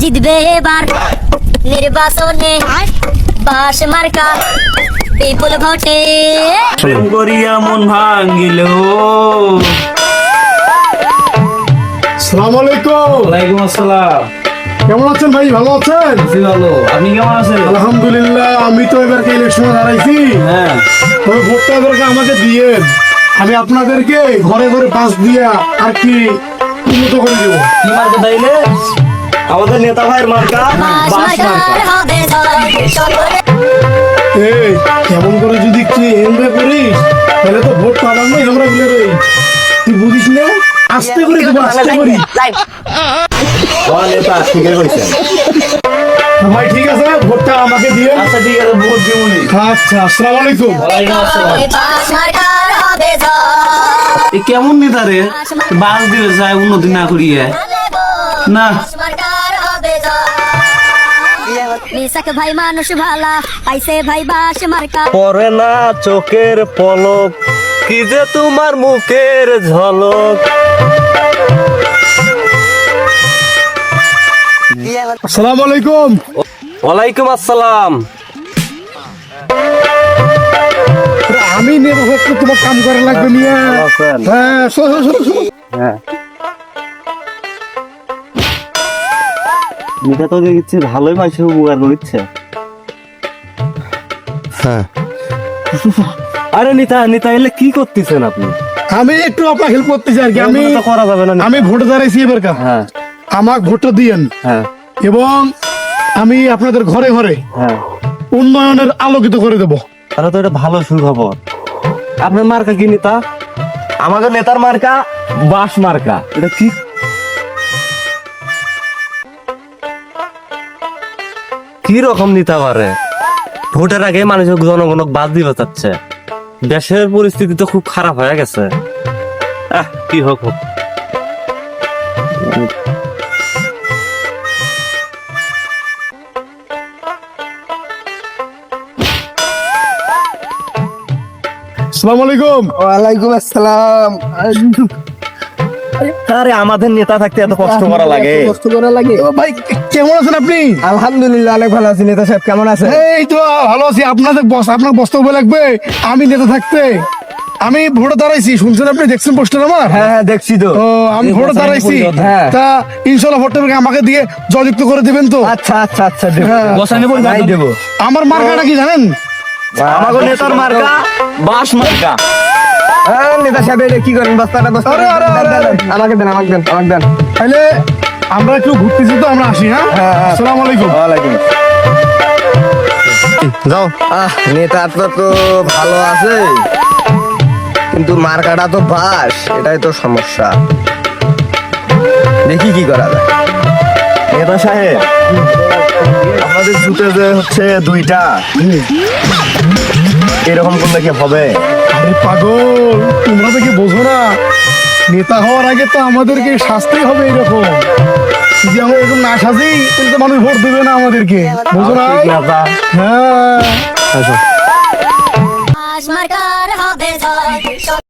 জিতবে এবার। নির্বাচনে বাস মার্কা বিপুল ভোটে। করিয়া মন ভাঙ্গিল আলাইকুম ওয়ালাইকুম আসসালাম। কেমন আছেন ভাই? ভালো আছেন? আছি ভালো। আপনি কেমন আছেন? আলহামদুলিল্লাহ আমি তো এবারকে ইলেকশন হারাইছি। হ্যাঁ। ভোটটা এবারকে আমাকে দিয়েন। আমি আপনাদেরকে ঘরে ঘরে পাস দিয়া আর কি উন্নত করে দেবো। কি মার্কা আমাদের নেতা ভাইয়ের মার্কা বাস মার্কা। এই কেমন করে যদি তুই এমবে করিস তাহলে তো ভোট পাবার নয় আমরা বলে রই। তুই বুঝিস না? আস্তে করে দেবো আস্তে করি। ভাই ঠিক আছে ভোটটা আমাকে দিয়ে। আচ্ছা ঠিক আছে বহুত দিমুনি আচ্ছা আসসালামু আলাইকুম। কেমন নেতা রে? বাস দিলে যায় উন্নতি না করিয়ে। না। মিসাক ভাই মানুষ ভালা পাইছে ভাই বাস মার্কা। পরে না চোখের পলক কি যে তোমার মুখের ঝলক। আসসালামু আলাইকুম। ওয়ালাইকুম আসসালাম। আমি নেব তোমার কাম করা লাগবে নিয়ে আছেন? হ্যাঁ। নিটা তো দেখছি ভালোই উপকার করছে। হ্যাঁ। আরে নিতা নিতা এলে কি করতেছেন আপনি? আমি একটু আপনার হেল্প করতে চাই আর কি। আমি করা যাবে না আমি ভোট দাঁড়াইছি এবার কা। হ্যাঁ। আমাকে ভোটটা দিয়েন। হ্যাঁ। এবং আমি আপনাদের ঘরে ঘরে হ্যাঁ। উন্নয়নের আলোকিত করে দেব। তাহলে তো এটা ভালো সুখবর। আপনার মার্কা কি নেতা? আমাদের নেতার মার্কা বাস মার্কা। এটা কি কি রকম নিতে পারে? ভোটের আগে মানুষের জনগণক বাদ দিতে চাচ্ছে। দেশের পরিস্থিতি তো খুব খারাপ হয়ে গেছে। আহ কি হোক হোক। আসসালামু আলাইকুম। ওয়ালাইকুম আসসালাম। আরে আমাদের নেতা থাকতে এত কষ্ট করা লাগে। কষ্ট করা লাগে। ও ভাই কেমন আছেন আপনি? আলহামদুলিল্লাহ অনেক ভালো আছি। নেতা সাহেব কেমন আছেন? এই তো ভালো আছি। আপনাদের বস আপনার বস্তু লাগবে। আমি নেতা থাকতে। আমি ভোটে দাঁড়াইছি। শুনছেন আপনি? দেখছেন পোস্টার আমার? হ্যাঁ হ্যাঁ দেখছি তো। আমি ভোটে দাঁড়াইছি। হ্যাঁ। তা ইনশাল্লাহ ভোটটা আমাকে দিয়ে জয়যুক্ত করে দিবেন তো। আচ্ছা আচ্ছা আচ্ছা দেবো। হ্যাঁ। আমার মার্কাটা কি জানেন? আমাদের নেতার মার্কা বাস মার্কা। হ্যাঁ নেতা সাহেব এটা কি করেন? বস্তাটা বস্তা আরে, আরে, আরে, আরে। আমাকে দেন আমাকে দেন আমাকে দেন। তাহলে আমরা একটু ঘুরতেছি তো আমরা আসি হ্যাঁ? হ্যাঁ, হ্যাঁ। আসসালামু আলাইকুম। ওয়ালাইকুম যাও। আহ নেতা তো তো ভালো আছে কিন্তু মার্কাটা তো বাস এটাই তো সমস্যা। দেখি কি করা যায়। নেতা সাহেব আমাদের জুটে যে হচ্ছে দুইটা এরকম করলে কি হবে? আরে পাগল তোমরা দেখে বোঝো না। নেতা হওয়ার আগে তো আমাদেরকে শাস্তি হবে এরকম। যদি আমরা এরকম না সাজি তাহলে তো মানুষ ভোট দেবে না আমাদেরকে। বোঝো না? হ্যাঁ।